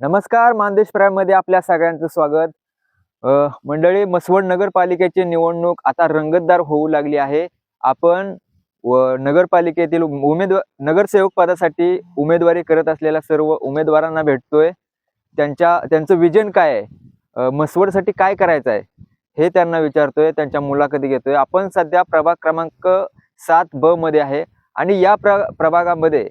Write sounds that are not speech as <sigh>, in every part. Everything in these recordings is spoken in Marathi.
नमस्कार मानदेश प्राईममध्ये आपल्या सगळ्यांचं स्वागत. मंडळी मसवड नगरपालिकेची निवडणूक आता रंगतदार होऊ लागली आहे. आपण व नगरपालिकेतील उमेदवार नगरसेवक पदासाठी उमेदवारी करत असलेल्या सर्व उमेदवारांना भेटतोय. त्यांच्या त्यांचं विजन काय आहे? मसवडसाठी काय करायचं आहे? हे त्यांना विचारतोय त्यांच्या मुलाखती घेतोय. आपण सध्या प्रभाग क्रमांक सात ब मध्ये आहे. आणि या प्र प्रभागामध्ये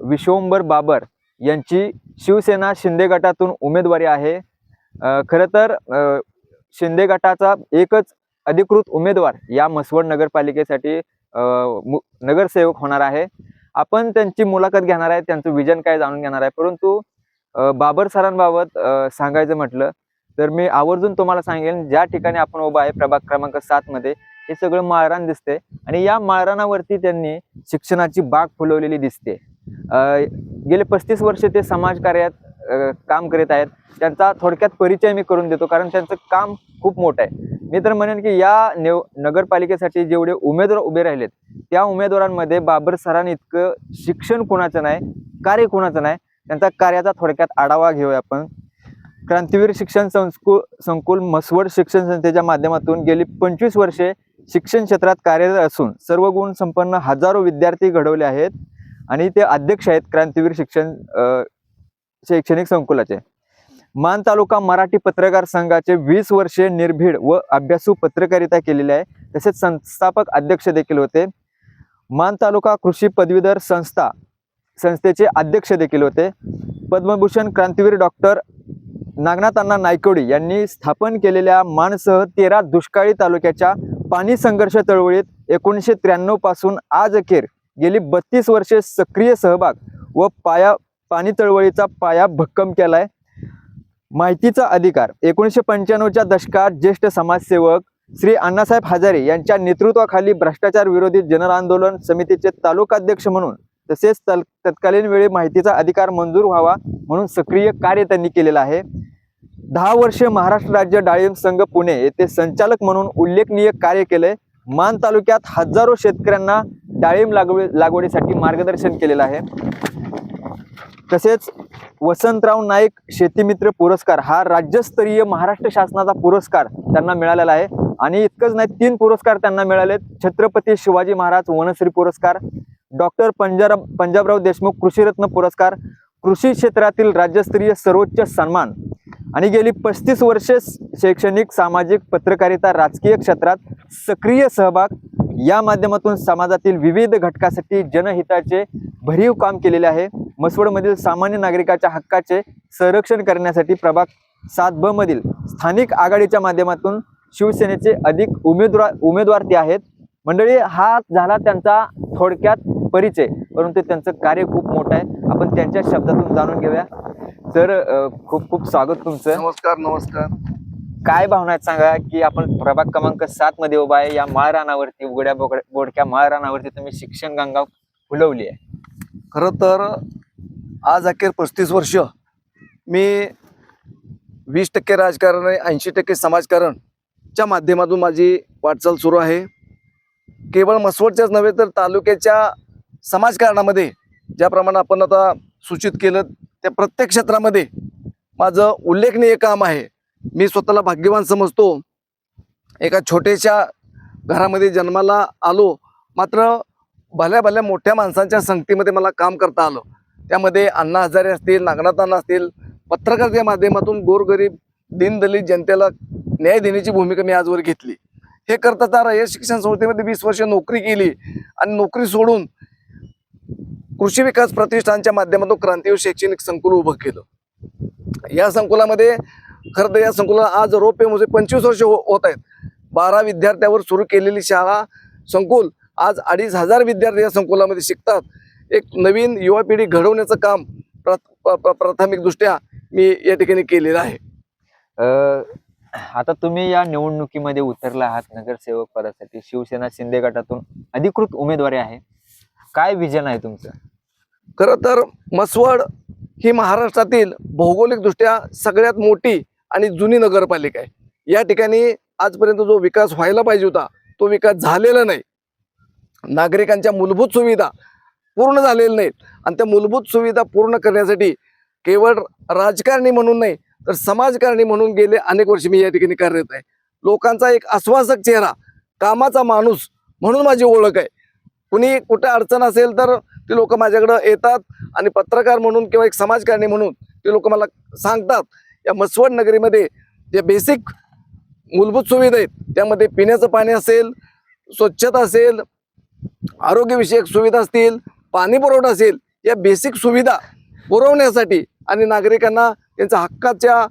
विश्वंभर बाबर यांची शिवसेना शिंदे गटातून उमेदवारी आहे. खरं तर शिंदे गटाचा एकच अधिकृत उमेदवार या मसवड नगरपालिकेसाठी मु- नगरसेवक होणार आहे. आपण त्यांची मुलाखत घेणार आहे त्यांचं विजन काय जाणून घेणार आहे. परंतु बाबर सरांबाबत सांगायचं म्हटलं तर मी आवर्जून तुम्हाला सांगेन ज्या ठिकाणी आपण उभा आहे प्रभाग क्रमांक सात मध्ये हे सगळं माळरान दिसते आणि या माळरानावरती त्यांनी शिक्षणाची बाग फुलवलेली दिसते. गेले पस्तीस वर्ष ते समाजकार्यात काम करीत आहेत. त्यांचा थोडक्यात परिचय मी करून देतो कारण त्यांचं काम खूप मोठं आहे. मी तर म्हणेन की या नेव नगरपालिकेसाठी जेवढे उमेदवार उभे राहिलेत त्या उमेदवारांमध्ये बाबर सरांनी इतकं शिक्षण कोणाचं नाही कार्य कोणाचं नाही त्यांचा कार्याचा थोडक्यात आढावा घेऊया आपण. क्रांतीवीर शिक्षण संस्कू संकुल मसवड शिक्षण संस्थेच्या माध्यमातून गेली पंचवीस वर्षे शिक्षण क्षेत्रात कार्यरत असून सर्व गुण संपन्न हजारो विद्यार्थी घडवले आहेत. आणि ते अध्यक्ष आहेत क्रांतीवीर शिक्षण शैक्षणिक संकुलाचे. मान तालुका मराठी पत्रकार संघाचे वीस वर्षे निर्भीड व अभ्यासू पत्रकारिता केलेली आहे. तसेच संस्थापक अध्यक्ष देखील होते. मान तालुका कृषी पदवीधर संस्था संस्थेचे अध्यक्ष देखील होते. पद्मभूषण क्रांतीवीर डॉक्टर नागनाथ अण्णा नायकोडी यांनी स्थापन केलेल्या मानसह तेरा दुष्काळी तालुक्याच्या पाणी संघर्ष चळवळीत एकोणीसशे त्र्याण्णवपासून आज अखेर गेली बत्तीस वर्षे सक्रिय सहभाग व पाया पाणी चळवळीचा पाया भक्कम केला आहे माहितीचा अधिकार. एकोणीसशे पंच्याण्णवच्या दशकात ज्येष्ठ समाजसेवक श्री अण्णासाहेब हजारे यांच्या नेतृत्वाखाली भ्रष्टाचार विरोधी जनआंदोलन समितीचे तालुकाध्यक्ष म्हणून तसेच तल तत्कालीन वेळी माहितीचा अधिकार मंजूर व्हावा म्हणून सक्रिय कार्य त्यांनी केलेलं आहे. दहा वर्षे महाराष्ट्र राज्य डाळिंब संघ पुणे येथे संचालक म्हणून उल्लेखनीय कार्य केलंय. मान तालुक्यात हजारो शेतकऱ्यांना डाळिंब लागवडी लागवडीसाठी मार्गदर्शन केलेलं आहे. तसेच वसंतराव नाईक शेतीमित्र पुरस्कार हा राज्यस्तरीय महाराष्ट्र शासनाचा पुरस्कार त्यांना मिळालेला आहे. आणि इतकंच नाही तीन पुरस्कार त्यांना मिळाले छत्रपती शिवाजी महाराज वनश्री पुरस्कार डॉक्टर पंजाब पंजाबराव देशमुख कृषीरत्न पुरस्कार कृषी क्षेत्रातील राज्यस्तरीय सर्वोच्च सन्मान आणि गेली पस्तीस वर्षे शैक्षणिक सामाजिक पत्रकारिता राजकीय क्षेत्रात सक्रिय सहभाग. या माध्यमातून समाजातील विविध घटकासाठी जनहिताचे भरीव काम केलेले आहे. मसवडमधील सामान्य नागरिकाच्या हक्काचे संरक्षण करण्यासाठी प्रभाग सात ब मधील स्थानिक आघाडीच्या माध्यमातून शिवसेनेचे अधिक उमेदवार उमेदवार ते आहेत. मंडळी हा झाला त्यांचा थोडक्यात परिचय. परंतु त्यांचं कार्य खूप मोठं आहे. आपण त्यांच्या शब्दातून जाणून घेऊया. तर अ, खूप खूप स्वागत तुमचं. नमस्कार नमस्कार. काय भावना आहेत सांगा की आपण प्रभाग क्रमांक सात मध्ये उभा आहे या माळरानावरती उघड्या बोकड्या बोडक्या माळरानावरती तुम्ही शिक्षण गंगा फुलवली आहे. खरं तर आज अखेर पस्तीस वर्ष मी वीस टक्के राजकारण आणि ऐंशी टक्के समाजकारणच्या माध्यमातून माझी वाटचाल सुरू आहे. केवळ मसवडच्याच नव्हे तर तालुक्याच्या समाजकारणामध्ये ज्याप्रमाणे आपण आता सूचित केलं त्या प्रत्येक क्षेत्रामध्ये माझं उल्लेखनीय काम आहे. मी स्वतःला भाग्यवान समजतो. एका छोट्याशा घरामध्ये जन्माला आलो मात्र भल्या भल्या मोठ्या माणसांच्या संगतीमध्ये मला काम करता आलं. त्यामध्ये अण्णा हजारे असतील नागनाथ अण्णा असतील पत्रकारितेच्या माध्यमातून गोरगरीब दीनदलित जनतेला न्याय देण्याची भूमिका मी आजवर घेतली. हे करता तर शिक्षण संस्थेमध्ये वीस वर्ष नोकरी केली आणि नोकरी सोडून कृषी विकास प्रतिष्ठानच्या माध्यमातून क्रांतीवीर शैक्षणिक संकुल उभं केलं. या संकुलामध्ये खरं तर या संकुलाला आज रोपे म्हणजे पंचवीस वर्ष हो- होत आहेत. बारा विद्यार्थ्यावर सुरू केलेली शाळा संकुल आज अडीच हजार विद्यार्थी या संकुलामध्ये शिकतात. एक नवीन युवा पिढी घडवण्याचं काम प्र प- प- प्राथमिकदृष्ट्या मी या ठिकाणी केलेलं आहे. आता तुम्ही या निवडणुकीमध्ये उतरला आहात नगरसेवक पदासाठी. शिवसेना शिंदे गटातून अधिकृत उमेदवारी आहे. काय विजन आहे तुमचं? खरं तर मसवड ही महाराष्ट्रातील भौगोलिकदृष्ट्या सगळ्यात मोठी आणि जुनी नगरपालिका आहे. या ठिकाणी आजपर्यंत जो विकास व्हायला पाहिजे होता तो विकास झालेला नाही. नागरिकांच्या मूलभूत सुविधा पूर्ण झालेल्या नाहीत. आणि त्या मूलभूत सुविधा पूर्ण करण्यासाठी केवळ राजकारणी म्हणून नाही तर समाजकारणी म्हणून गेले अनेक वर्ष मी या ठिकाणी कार्यरत आहे. लोकांचा एक आश्वासक चेहरा कामाचा माणूस म्हणून माझी ओळख आहे. कुणी कुठं अडचण असेल तर ते लोक माझ्याकडं येतात आणि पत्रकार म्हणून किंवा एक समाजकारणी म्हणून ते लोक मला सांगतात. या मसवड नगरीमध्ये जे बेसिक मूलभूत सुविधा आहेत त्यामध्ये पिण्याचं पाणी असेल स्वच्छता असेल आरोग्यविषयक सुविधा असतील पाणी पुरवठा असेल या बेसिक सुविधा पुरवण्यासाठी आणि नागरिकांना त्यांच्या हक्काच्या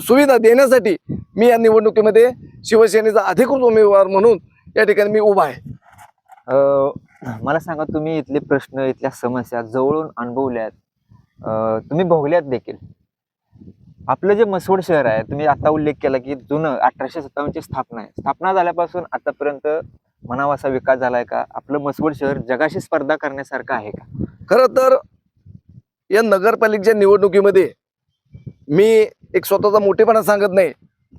सुविधा देण्यासाठी मी या निवडणुकीमध्ये शिवसेनेचा अधिकृत उमेदवार म्हणून या ठिकाणी मी उभा आहे. मला सांगा तुम्ही इथले प्रश्न इथल्या समस्या जवळून अनुभवल्यात तुम्ही भोगल्यात देखील. आपलं जे मसवड शहर आहे तुम्ही आता उल्लेख केला की जुनं अठराशे सत्तावन्नची स्थापना आहे. स्थापना झाल्यापासून आतापर्यंत म्हणावा असा विकास झालाय का? आपलं मसवड शहर जगाशी स्पर्धा करण्यासारखं आहे का? खरं तर या नगरपालिकेच्या निवडणुकीमध्ये मी एक स्वतःचा मोठेपणा सांगत नाही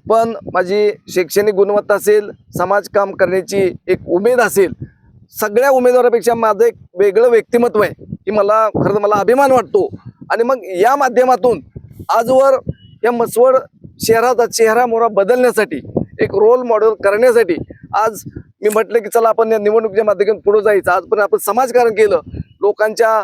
पण माझी शैक्षणिक गुणवत्ता असेल समाजकाम करण्याची एक उमेद असेल सगळ्या उमेदवारापेक्षा माझं एक वेगळं व्यक्तिमत्व आहे की मला खरं तर मला अभिमान वाटतो. आणि मग या माध्यमातून आजवर या मसवड शहराचा चेहरा मोहरा बदलण्यासाठी एक रोल मॉडेल करण्यासाठी आज मी म्हटलं की चला आपण या निवडणुकीच्या माध्यमातून पुढे जायचं. आज पण आपण समाजकारण केलं. लोकांच्या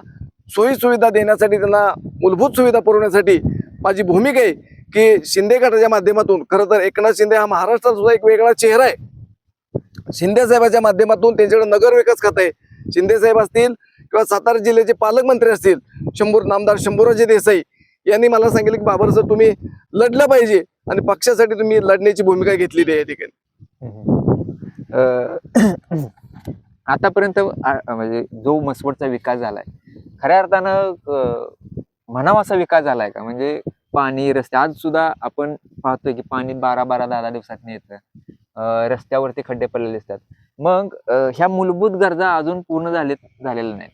सोयीसुविधा देण्यासाठी त्यांना मूलभूत सुविधा पुरवण्यासाठी माझी भूमिका आहे की शिंदे गटाच्या माध्यमातून खरं तर एकनाथ शिंदे हा महाराष्ट्रात सुद्धा एक वेगळा चेहरा आहे. शिंदे साहेबाच्या माध्यमातून त्यांच्याकडे नगर विकास आहे. शिंदे साहेब असतील किंवा सातारा जिल्ह्याचे पालकमंत्री असतील शंभूर नामदार शंभूराजे देसाई यांनी मला सांगितलं की बाबर सर तुम्ही लढलं पाहिजे आणि पक्षासाठी तुम्ही लढण्याची भूमिका घेतलेली आहे या ठिकाणी. आतापर्यंत म्हणजे जो मसवडचा विकास झालाय खऱ्या अर्थानं म्हणावा असा विकास झालाय का? म्हणजे पाणी रस्ते आज सुद्धा आपण पाहतोय की पाणी बारा बारा दहा दहा दिवसात येतं रस्त्यावरती खड्डे पडलेले असतात मग ह्या मूलभूत गरजा अजून पूर्ण झाले झालेल्या नाहीत.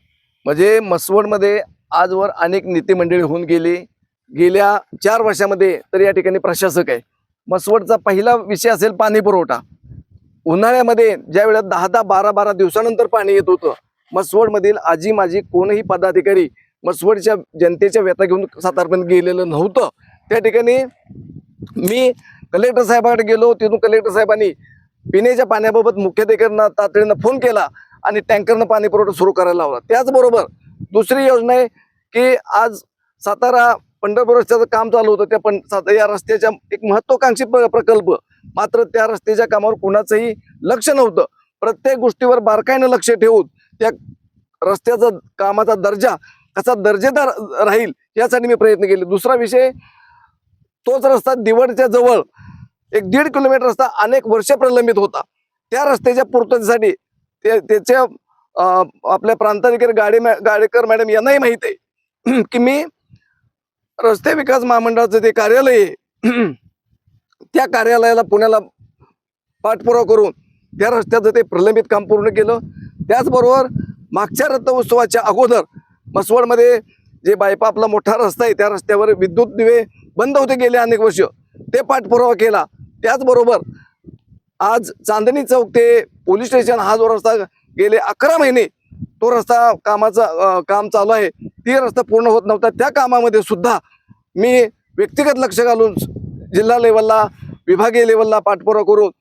म्हणजे मसवडमध्ये आजवर अनेक नेते मंडळी होऊन गेली. गेल्या चार वर्षामध्ये तर या ठिकाणी प्रशासक आहे. मसवडचा पहिला विषय असेल पाणी पुरवठा. उन्हाळ्यामध्ये ज्या वेळेला दहा दहा बारा बारा दिवसानंतर पाणी येत होतं मसवडमधील आजी माझी कोणही पदाधिकारी मसवडच्या जनतेच्या व्यथा घेऊन सातारपर्यंत गेलेलं नव्हतं. त्या ठिकाणी मी कलेक्टर साहेबाकडे गेलो तिथून कलेक्टर साहेबांनी पिण्याच्या पाण्याबाबत मुख्याधिकाऱ्यांना तातडीनं फोन केला आणि टँकरनं पाणी पुरवठा सुरू करायला लावला. त्याचबरोबर दुसरी योजना आहे की आज सातारा पंढरपूर रस्त्याचं काम चालू होतं. त्या पण साता- या रस्त्याच्या एक महत्वाकांक्षी प्र- प्रकल्प. मात्र त्या रस्त्याच्या कामावर कुणाचंही लक्ष नव्हतं. प्रत्येक गोष्टीवर बारकाईनं लक्ष ठेवून त्या रस्त्याचा कामाचा दर्जा कसा दर्जेदार राहील यासाठी मी प्रयत्न केले. दुसरा विषय तोच रस्ता दिवडच्या जवळ एक दीड किलोमीटर रस्ता अनेक वर्ष प्रलंबित होता. त्या रस्त्याच्या पूर्ततेसाठी ते त्याच्या आपल्या प्रांताधिकारी गाडी गाडेकर मॅडम यांनाही माहीत आहे की मी रस्ते विकास महामंडळाचं जे कार्यालय आहे त्या कार्यालयाला पुण्याला पाठपुरावा करून त्या रस्त्याचं ते प्रलंबित काम पूर्ण केलं. त्याचबरोबर मागच्या रथोत्सवाच्या अगोदर मसवडमध्ये जे बायपा आपला मोठा रस्ता आहे त्या रस्त्यावर विद्युत दिवे बंद होते गेले अनेक वर्ष. ते पाठपुरावा केला. त्याचबरोबर आज चांदणी चौक ते पोलीस स्टेशन हा जो रस्ता गेले अकरा महिने तो रस्ता कामाचा काम चालू आहे. ती रस्ता पूर्ण होत नव्हता. त्या कामामध्ये सुद्धा मी व्यक्तिगत लक्ष घालून जिल्हा लेवलला विभागीय लेवलला पाठपुरावा करून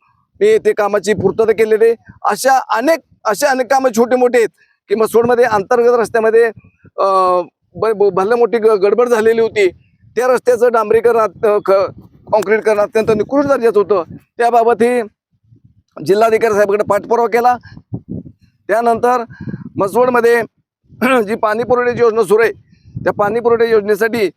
मी ते कामाची पूर्तता केलेली. अशा अनेक अशा अनेक कामं छोटे मोठे आहेत की मसोडमध्ये अंतर्गत रस्त्यामध्ये अं, ब- ब- मोठी ग- गडबड झालेली होती. त्या रस्त्याचं डांबरीकरण कॉन्क्रीटकरण अत्यंत निकृष्ट दर्जाचं होतं. त्याबाबतही जिल्हाधिकारी साहेबांकडे पाठपुरावा केला. त्यानंतर मसवडमध्ये <clears throat> जी पाणी पुरवठ्याची योजना सुरू आहे त्या पाणीपुरवठ्या योजनेसाठी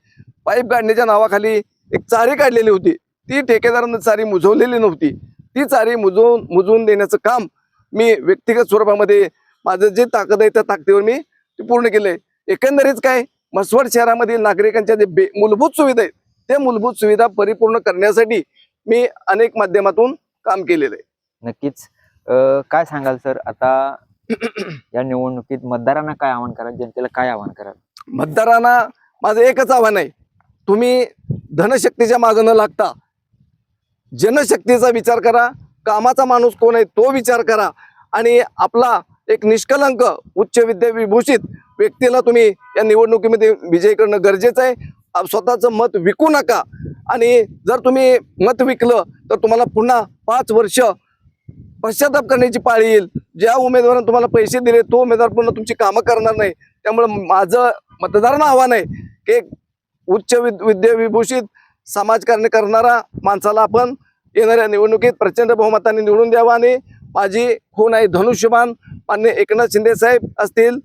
पाईप काढण्याच्या नावाखाली एक चारी काढलेली होती. ती ठेकेदारानं चारी मुजवलेली नव्हती. ती चारी मुजवून मुजवून देण्याचं काम मी व्यक्तिगत स्वरूपामध्ये माझं जे ताकद आहे त्या ताकदीवर मी ते पूर्ण केलं आहे एकंदरीत काय? मसवड शहरामधील नागरिकांच्या जे बे मूलभूत सुविधा आहेत त्या मूलभूत सुविधा परिपूर्ण करण्यासाठी मी अनेक माध्यमातून काम केलेलं आहे. नक्कीच. काय सांगाल सर? आता <clears throat> या निवडणुकीत मतदारांना काय आवाहन कराल? जनतेला काय आवाहन कराल? मतदारांना माझं एकच आव्हान आहे. तुम्ही धनशक्तीच्या मागं न लागता जनशक्तीचा विचार करा कामाचा माणूस कोण आहे तो विचार करा आणि आपला एक निष्कलंक उच्च विद्या विभूषित व्यक्तीला तुम्ही या निवडणुकीमध्ये विजय करणं गरजेचं आहे. स्वतःचं मत विकू नका. आणि जर तुम्ही मत विकलं तर तुम्हाला पुन्हा पाच वर्ष पश्चाताप करण्याची पाळी येईल. ज्या उमेदवारानं तुम्हाला पैसे दिले तो उमेदवार पुन्हा तुमची कामं करणार नाही. त्यामुळं माझं मतदारांना आव्हान आहे की उच्च विद विद्याविभूषित समाजकारण करणारा माणसाला आपण येणाऱ्या निवडणुकीत प्रचंड बहुमताने निवडून द्यावा आणि माझी खून हो आहे धनुष्यबान मान्य एकनाथ शिंदे साहेब असतील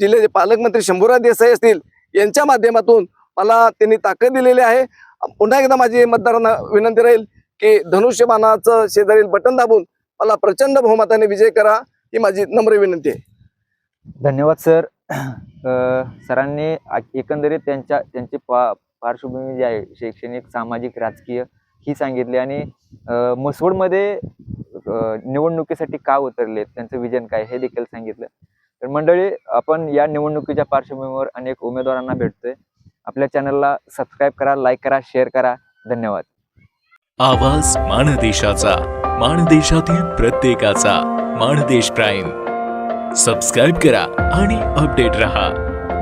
जिल्ह्याचे पालकमंत्री शंभूराज देसाई असतील यांच्या माध्यमातून मला त्यांनी ताकद दिलेली आहे. पुन्हा एकदा माझी मतदारांना विनंती राहील की धनुष्यबाणाचं शेजारील बटन दाबून मला प्रचंड बहुमताने विजय करा ही माझी नम्र विनंती आहे. धन्यवाद सर. सरांनी एकंदरीत त्यांच्या त्यांची पा पार्श्वभूमी जी आहे शैक्षणिक सामाजिक राजकीय ही सांगितली आणि मसवडमध्ये निवडणुकीसाठी का उतरले त्यांचं विजन काय? हे देखील सांगितलं. तर मंडळी आपण या निवडणुकीच्या पार्श्वभूमीवर अनेक उमेदवारांना भेटतोय. आपल्या चॅनलला सबस्क्राईब करा लाईक करा शेअर करा. धन्यवाद. आवाज माणदेशाचा माणदेशातील प्रत्येकाचा माणदेश प्राईम. सबस्क्राईब करा आणि अपडेट रहा.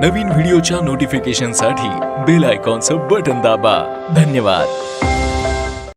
नवीन व्हिडिओच्या नोटिफिकेशनसाठी बेल आयकॉनचं बटन दाबा. धन्यवाद.